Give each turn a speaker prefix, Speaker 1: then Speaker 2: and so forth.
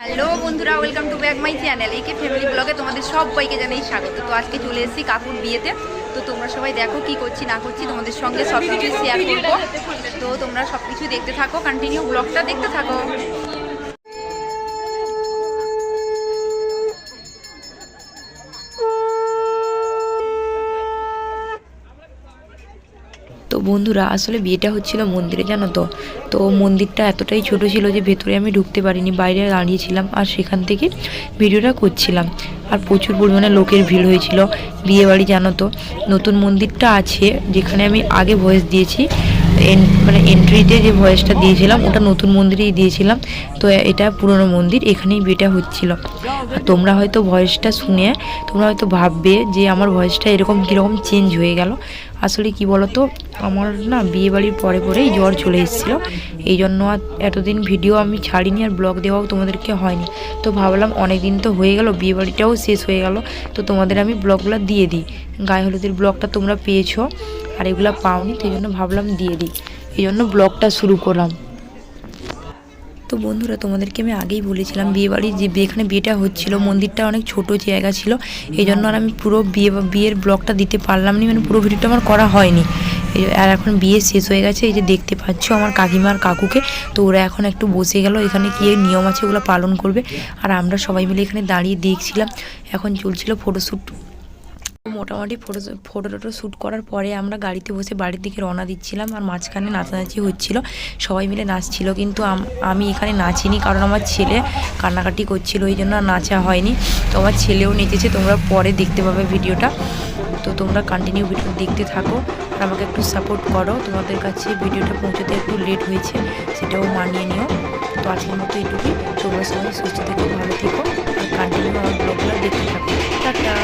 Speaker 1: Hello বন্ধুরা, welcome to back my channel একে family ব্লগে তোমাদের সবাইকে জানাই স্বাগত। তো আজকে চলে এসেছি কাকুর বিয়েতে। তো তোমরা সবাই দেখো কি করছি, না করছি, তোমাদের সঙ্গে সব কিছু শেয়ার করব। তো তোমরা সব কিছু দেখতে থাকো কন্টিনিউ ব্লগটা দেখতে থাকো।
Speaker 2: তো বন্ধুরা, আসলে বিয়েটা হচ্ছিল মন্দিরে, জানো তো? তো মন্দিরটা এতটাই ছোট ছিল যে ভেতরে আমি ঢুকতে পারিনি, বাইরে দাঁড়িয়েছিলাম আর সেখান থেকে ভিডিওটা করছিলাম। আর প্রচুর পরিমাণে লোকের ভিড় হয়েছিল। বিয়েবাড়ি, জানো তো? নতুন মন্দিরটা আছে, যেখানে আমি আগে ভয়েস দিয়েছি। মানে এন্ট্রিতে যে ভয়েসটা দিয়েছিলাম, ওটা নতুন মন্দিরেই দিয়েছিলাম। তো এটা পুরনো মন্দির, এখানেই বিয়েটা হচ্ছিল। তোমরা হয়তো ভয়েসটা শুনে, তোমরা হয়তো ভাববে যে আমার ভয়েসটা এরকম কীরকম চেঞ্জ হয়ে গেল। আসলে কি বলতো, আমার না বিয়ে বাড়ির পরে পরেই জ্বর চলে এসেছিল। এই জন্য আর এতদিন ভিডিও আমি ছাড়িনি আর ব্লগ দেওয়াও তোমাদেরকে হয়নি। তো ভাবলাম অনেক দিন তো হয়ে গেল বিয়ে বাড়িটাও শেষ হয়ে গেল। তো তোমাদের আমি ব্লগগুলো দিয়ে দিই। গায়ে হলুদের ব্লগটা তোমরা পেয়েছ। আর এগুলো পাওনি, সেই জন্য ভাবলাম দিয়ে দিই। এই জন্য ব্লগটা শুরু করলাম। তো বন্ধুরা, তোমাদেরকে আমি আগেই বলেছিলাম বিয়ে বাড়ির যে যেখানে বিয়েটা হচ্ছিল, মন্দিরটা অনেক ছোট জায়গা ছিল। এই জন্য আর আমি পুরো বিয়ে বিয়ের ব্লগটা দিতে পারলাম না মানে পুরো ভিডিওটা আমার করা হয়নি। আর এখন বিয়ে শেষ হয়ে গেছে, এই যে দেখতে পাচ্ছ আমার কাকিমার কাকুকে। তো ওরা এখন একটু বসে গেল, এখানে কি নিয়ম আছে ওগুলো পালন করবে। আর আমরা সবাই মিলে এখানে দাঁড়িয়ে দেখছিলাম, এখন চলছিল ফটোশ্যুট মোটামুটি ফটো ফটো টটো শ্যুট করার পরে আমরা গাড়িতে বসে বাড়ির দিকে রওনা দিচ্ছিলাম আর মাঝখানে নাচানাচি হচ্ছিল। সবাই মিলে নাচছিল কিন্তু আমি এখানে নাচিনি কারণ আমার ছেলে কান্নাকাটি করছিল, ওই জন্য নাচা হয়নি। তো আমার ছেলেও নেচেছে, তোমরা পরে দেখতে পাবে ভিডিওটা। তো তোমরা কন্টিনিউ ভিডিও দেখতে থাকো আর আমাকে একটু সাপোর্ট করো। তোমাদের কাছে ভিডিওটা পৌঁছতে একটু লেট হয়েছে, সেটাও মানিয়ে নিও। তো আজকের মতো এইটুকুই তোমরা সবাই সুস্থ থেকো, ভালো থেকো। আর কন্টিনিউ আমার ব্লগগুলো দেখতে থাকো। টাটা!